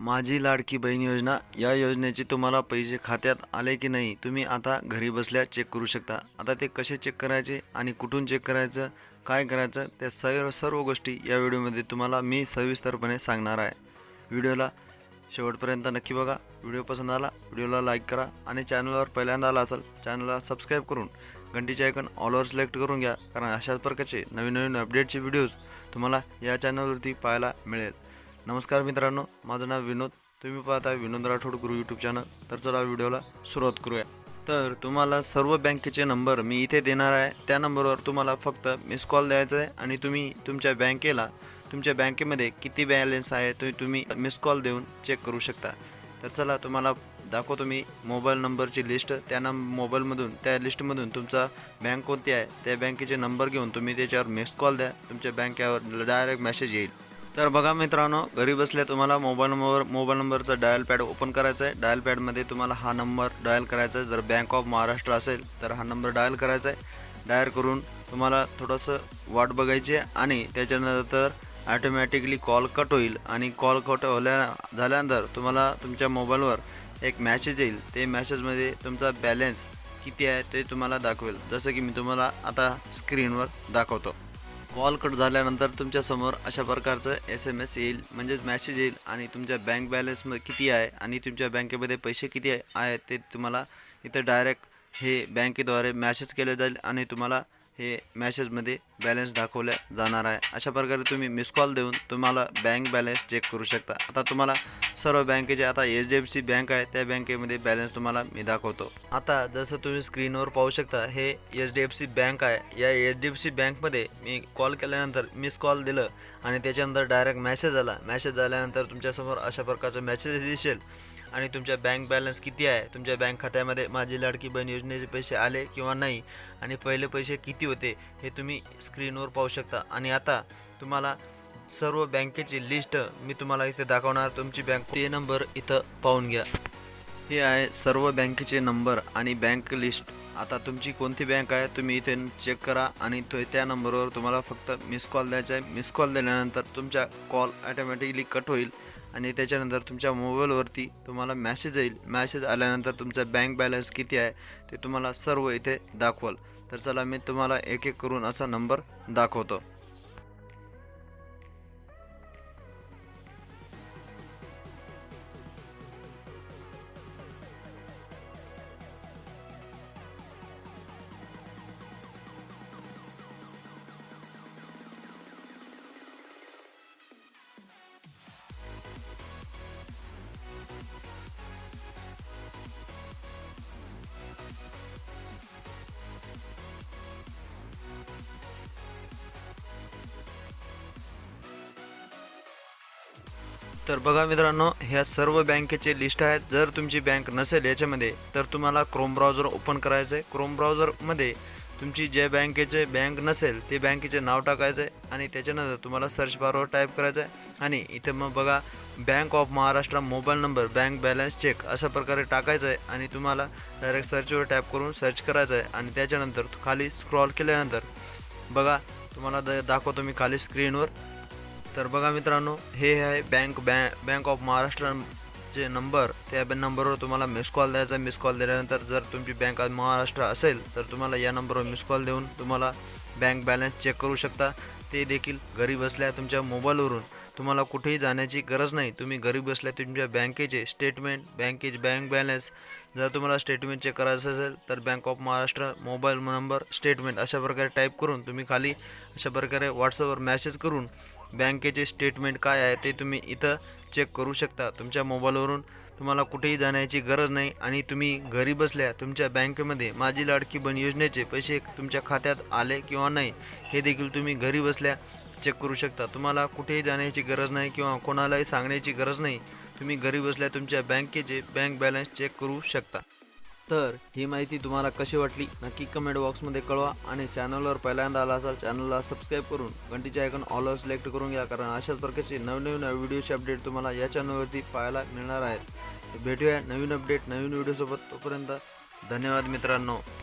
माझी लाडकी बहीण योजना या योजनेचे तुम्हाला पैसे खात्यात आले की नाही तुम्ही आता घरी बसल्या चेक करू शकता. आता ते कसे चेक करायचे आणि कुठून चेक करायचं काय करायचं त्या सर्व सर्व गोष्टी या व्हिडिओमध्ये तुम्हाला मी सविस्तरपणे सांगणार आहे. व्हिडिओला शेवटपर्यंत नक्की बघा. व्हिडिओ पसंत आला व्हिडिओला लाईक करा आणि चॅनलवर पहिल्यांदा आला असाल चॅनलला सबस्क्राईब करून घंटीचे आयकन ऑलवर सिलेक्ट करून घ्या. कारण अशाच प्रकारचे नवीन नवीन अपडेटचे व्हिडिओज तुम्हाला या चॅनलवरती पाहायला मिळेल. नमस्कार मित्रांनो माझं नाव विनोद. तुम्ही पाहता विनोद राठोड गुरु यूट्यूब चॅनल तर चला व्हिडिओला सुरुवात करूया. तर तुम्हाला सर्व बँकेचे नंबर मी इथे देणार आहे. त्या नंबरवर तुम्हाला फक्त मिस कॉल द्यायचा आहे आणि तुम्ही तुमच्या बँकेला तुमच्या बँकेमध्ये किती बॅलन्स आहे तो तुम्ही मिस कॉल देऊन चेक करू शकता. तर चला तुम्हाला दाखवतो मी मोबाईल नंबरची लिस्ट त्या नम मोबाईलमधून त्या लिस्टमधून तुमचा बँक कोणती आहे त्या बँकेचे नंबर घेऊन तुम्ही त्याच्यावर मिस कॉल द्या. तुमच्या बँकेवर डायरेक्ट मेसेज येईल. तर बघा मित्रांनो घरी बसल्या तुम्हाला मोबाईल नंबर मोबाईल नंबरचा डायल पॅड ओपन करायचा आहे. डायल पॅडमध्ये तुम्हाला हा नंबर डायल करायचा आहे. जर बँक ऑफ महाराष्ट्र असेल तर हा नंबर डायल करायचा आहे. डायल करून तुम्हाला थोडंसं वाट बघायची आहे आणि त्याच्यानंतर ॲटोमॅटिकली कॉल कट होईल आणि कॉल कट होल्या झाल्यानंतर तुम्हाला तुमच्या मोबाईलवर एक मॅसेज येईल. ते मॅसेजमध्ये तुमचा बॅलन्स किती आहे ते तुम्हाला दाखवेल. जसं की मी तुम्हाला आता स्क्रीनवर दाखवतो. कॉल कट झाल्यानंतर तुमच्यासमोर अशा प्रकारचं एस एम एस येईल म्हणजेच मॅसेज येईल आणि तुमच्या बँक बॅलन्स किती आहे आणि तुमच्या बँकेमध्ये पैसे किती आहे ते तुम्हाला इथं डायरेक्ट हे बँकेद्वारे मॅसेज केले जाईल आणि तुम्हाला हे मॅसेजमध्ये बॅलन्स दाखवल्या जाणार आहे. अशा प्रकारे तुम्ही मिस कॉल देऊन तुम्हाला बँक बॅलन्स चेक करू शकता. आता तुम्हाला सर्व बँकेचे आता H D F C bank आहे त्या बँकेमध्ये बॅलन्स तुम्हाला मी दाखवतो. आता जसं तुम्ही स्क्रीनवर पाहू शकता हे H D F C bank आहे. या एच डी एफ सी बँकमध्ये मी कॉल केल्यानंतर मिस कॉल दिलं आणि त्याच्यानंतर डायरेक्ट मॅसेज आला. मॅसेज आल्यानंतर तुमच्यासमोर अशा प्रकारचं मॅसेज दिसेल. आणि तुमच्या बँक बॅलन्स किती आहे? तुमच्या बँक खात्यामध्ये माझी लाडकी बहीण योजनेचे पैसे आले किंवा नाही? आणि पहिले पैसे किती होते? हे तुम्ही स्क्रीनवर पाहू शकता. आणि आता तुम्हाला सर्व बँकेची लिस्ट मी तुम्हाला इथे दाखवणार. तुमची बँक ते नंबर इथं पाहून घ्या. हे आहे सर्व बँकेचे नंबर आणि बँक लिस्ट. आता तुमची कोणती बँक आहे तुम्ही इथे चेक करा आणि तो त्या नंबरवर तुम्हाला फक्त मिस कॉल द्यायचा आहे. मिस कॉल दिल्यानंतर तुमच्या कॉल ॲटोमॅटिकली कट होईल आणि त्याच्यानंतर तुमच्या मोबाईलवरती तुम्हाला मॅसेज येईल. मॅसेज आल्यानंतर तुमचा बँक बॅलन्स किती आहे ते तुम्हाला सर्व इथे दाखवाल. तर चला मी तुम्हाला एक एक करून असा नंबर दाखवतो. तर बघा मित्रांनो ह्या सर्व बँकेचे लिस्ट आहेत. जर तुमची बँक नसेल याच्यामध्ये तर तुम्हाला क्रोम ब्राउझर ओपन करायचं आहे क्रोम ब्राउझरमध्ये तुमची ज्या बँकेचे बँक नसेल ते बँकेचे नाव टाकायचं आहे आणि त्याच्यानंतर तुम्हाला सर्च बारवर टाईप करायचं आहे आणि इथं मग बघा bank of Maharashtra mobile number bank balance check अशा प्रकारे टाकायचं आहे आणि तुम्हाला डायरेक्ट सर्चवर टॅप करून सर्च करायचं आहे आणि त्याच्यानंतर खाली स्क्रॉल केल्यानंतर बघा तुम्हाला द दाखवतो मी खाली स्क्रीनवर तर बघा मित्रांनो हे आहे बँक बॅ बँक ऑफ महाराष्ट्र जे नंबर त्या बॅ- नंबरवर तुम्हाला मिस कॉल द्यायचा. मिस कॉल दिल्यानंतर जर तुमची बँक ऑफ महाराष्ट्र असेल तर तुम्हाला या नंबरवर मिस कॉल देऊन तुम्हाला बँक बॅलन्स चेक करू शकता. ते देखील घरी बसल्या तुमच्या मोबाईलवरून तुम्हाला कुठेही जाण्याची गरज नाही. तुम्ही घरी बसल्या तुमच्या बँकेचे स्टेटमेंट बँकेचे बँक बॅलन्स जर तुम्हाला स्टेटमेंट चेक करायचं असेल तर bank of Maharashtra mobile number statement अशा प्रकारे टाईप करून तुम्ही खाली अशा प्रकारे व्हॉट्सअपवर मॅसेज करून बँकेचे स्टेटमेंट काय आहे ते तुम्ही इथं चेक करू शकता. तुमच्या मोबाईलवरून तुम्हाला कुठेही जाण्याची गरज नाही आणि तुम्ही घरी बसल्या तुमच्या बँकेमध्ये माझी लाडकी बन योजनेचे पैसे तुमच्या खात्यात आले किंवा नाही हे देखील तुम्ही घरी बसल्या चेक करू शकता. तुम्हाला कुठेही जाण्याची गरज नाही किंवा कोणालाही सांगण्याची गरज नाही तुम्ही घरी बसल्या तुमच्या बँकेचे बँक बॅलन्स चेक करू शकता. तर ही माहिती तुम्हाला कशी वाटली नक्की कमेंट बॉक्समध्ये कळवा आणि चॅनलवर पहिल्यांदा आला असाल चॅनलला सबस्क्राईब करून घंटीचे आयकॉन ऑलवर सिलेक्ट करून घ्या कारण अशाच प्रकारचे नवनवीन व्हिडिओचे अपडेट तुम्हाला या चॅनलवरती पाहायला मिळणार आहेत. भेटूया नवीन अपडेट नवीन व्हिडिओसोबत तोपर्यंत धन्यवाद मित्रांनो.